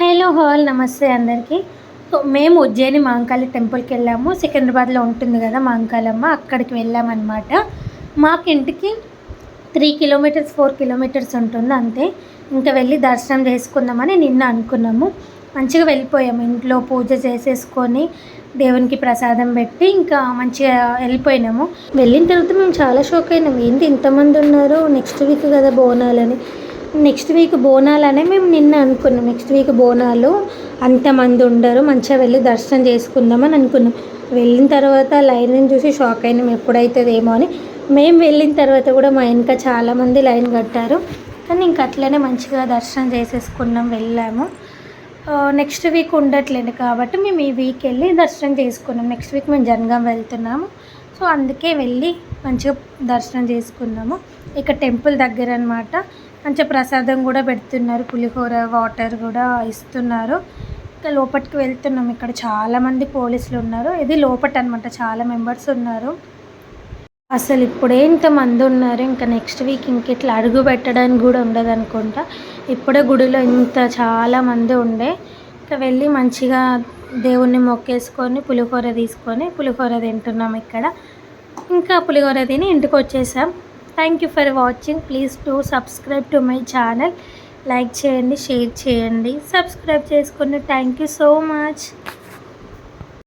Hello hall నమస్తే అందరికీ. So మేము ఉజ్జయిని మాంకాళి టెంపుల్కి వెళ్ళాము. సికింద్రాబాద్లో ఉంటుంది కదా మాంకాళమ్మ అక్కడికి వెళ్ళామన్నమాట. మాకు ఇంటికి త్రీ కిలోమీటర్స్ ఫోర్ కిలోమీటర్స్ ఉంటుంది అంతే. ఇంకా వెళ్ళి దర్శనం చేసుకుందామని నిన్న అనుకున్నాము. మంచిగా వెళ్ళిపోయాము. ఇంట్లో పూజ చేసేసుకొని దేవునికి ప్రసాదం పెట్టి ఇంకా మంచిగా వెళ్ళిపోయినాము. వెళ్ళిన తర్వాత మేము చాలా షాక్ అయినాం ఏంటి ఇంతమంది ఉన్నారు? నెక్స్ట్ వీక్ కదా బోనాలని. నెక్స్ట్ వీక్ బోనాలనే మేము నిన్న అనుకున్నాం. నెక్స్ట్ వీక్ బోనాలు అంతమంది ఉండరు. మంచిగా వెళ్ళి దర్శనం చేసుకుందామని అనుకున్నాం. వెళ్ళిన తర్వాత లైన్ చూసి షాక్ అయినాం. ఎప్పుడైతుందేమో అని. మేము వెళ్ళిన తర్వాత కూడా మా వెనక చాలామంది లైన్ కట్టారు. కానీ ఇంక అట్లనే మంచిగా దర్శనం చేసేసుకున్నాం వెళ్ళాము. నెక్స్ట్ వీక్ ఉండట్లేదు కాబట్టి మేము ఈ వీక్ వెళ్ళి దర్శనం చేసుకున్నాం. నెక్స్ట్ వీక్ మేము జనగాం వెళ్తున్నాము. సో అందుకే వెళ్ళి మంచిగా దర్శనం చేసుకున్నాము. ఇక టెంపుల్ దగ్గర అనమాట మంచిగా ప్రసాదం కూడా పెడుతున్నారు. పులిహోర వాటర్ కూడా ఇస్తున్నారు. ఇంకా లోపలికి వెళ్తున్నాం. ఇక్కడ చాలామంది పోలీసులు ఉన్నారు. ఇది లోపట అనమాట చాలా మెంబర్స్ ఉన్నారు. అసలు ఇప్పుడే ఇంతమంది ఉన్నారు. ఇంకా నెక్స్ట్ వీక్ ఇంక ఇట్లా అడుగు పెట్టడానికి కూడా ఉండదు అనుకుంటా. ఇప్పుడే గుడిలో ఇంత చాలామంది ఉండే. ఇంకా వెళ్ళి మంచిగా దేవుణ్ణి మొక్కేసుకొని పులిహోర తీసుకొని పులిహోర తింటున్నాం ఇక్కడ. ఇంకా పులిహోర తిని ఇంటికి వచ్చేసాం. Thank you for watching please to subscribe to my channel like చేయండి షేర్ చేయండి. సబ్స్క్రైబ్ చేసుకోండి థ్యాంక్ యూ సో మచ్